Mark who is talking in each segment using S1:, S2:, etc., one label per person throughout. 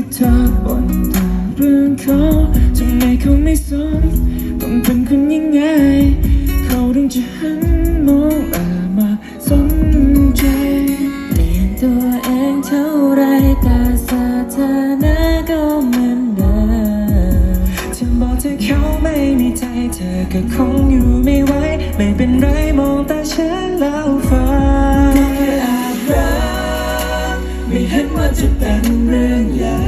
S1: ที่เธอบ่นต่เรื่องเขาทำไมเขาไม่สนผมเป็นคนยังไง เขาถึงจะหันมองแอบมาสนใจเปลี่ยนตัวเองเท่าไรแต่สถานะก็เหมือนเดิมจะบอกเธอเขาไม่มีใจเธอก็คงอยู่ไม่ไหวไม่เป็นไรมองตาฉันแล้วฟังไม่เห็นว่าจะเป็นเรื่องใหญ่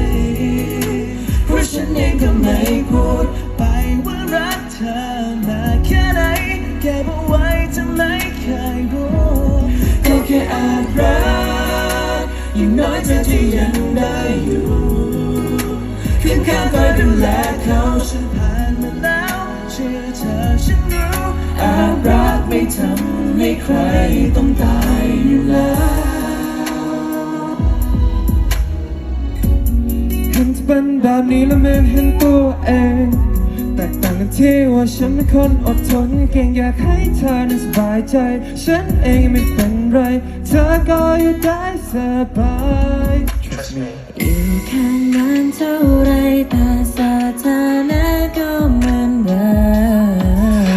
S1: ที่ยังได้อยู่เพียงข้างคอยดูแลเขาฉันผ่านมาแล้วเชื่อเธอฉันรู้อารักไม่ทำให้ใครต้องตายอยู่แล้วเห็นจะเป็นแบบนี้แล้วไม่เห็นตัวเองแตกต่างกันที่ว่าฉันเป็นคนอดทนเก่งอยากให้เธอนั้นสบายใจ ฉันเองไม่เป็นไร เธอก็อยู่ได้สบาย Trust me
S2: อยู่ข้างนั้นเท่าไรแต่สถานะก็เหมือนเดิ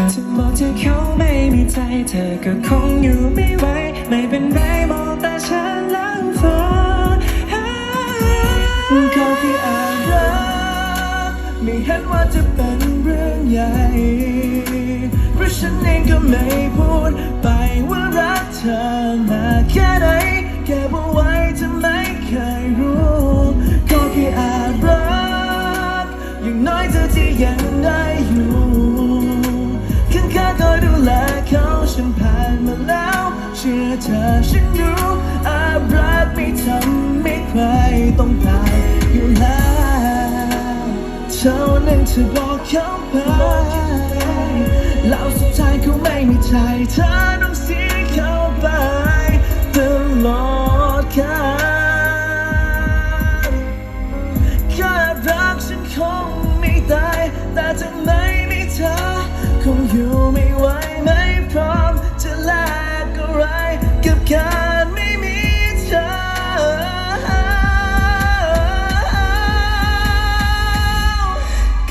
S2: ม
S1: จะบอกเธอเขาไม่มีใจเธอก็คงอยู่ไม่ไหวไม่เป็นไรมองตาฉันแล้วฟ้าเขาแค่อารักไม่เห็นว่าจะเป็นเรื่องใหญ่เพราะฉันเองก็ไม่พูด ชื่อเธอฉันรู้อารักไม่ทำไม่ใครต้องตายอยู่แล้วเท่านั้นเธอบอกเขาไปแล้วสุดท้ายเขาไม่มีใจเธอต้องเสีย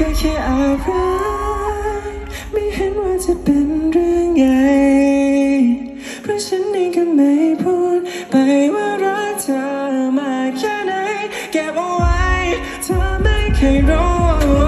S1: ก็แค่อารักไม่เห็นว่าจะเป็นเรื่องใหญ่เพราะฉันเองก็ไม่พูดไปว่ารักเธอมาแค่ไหนเก็บเอาไว้เธอไม่เคยรู้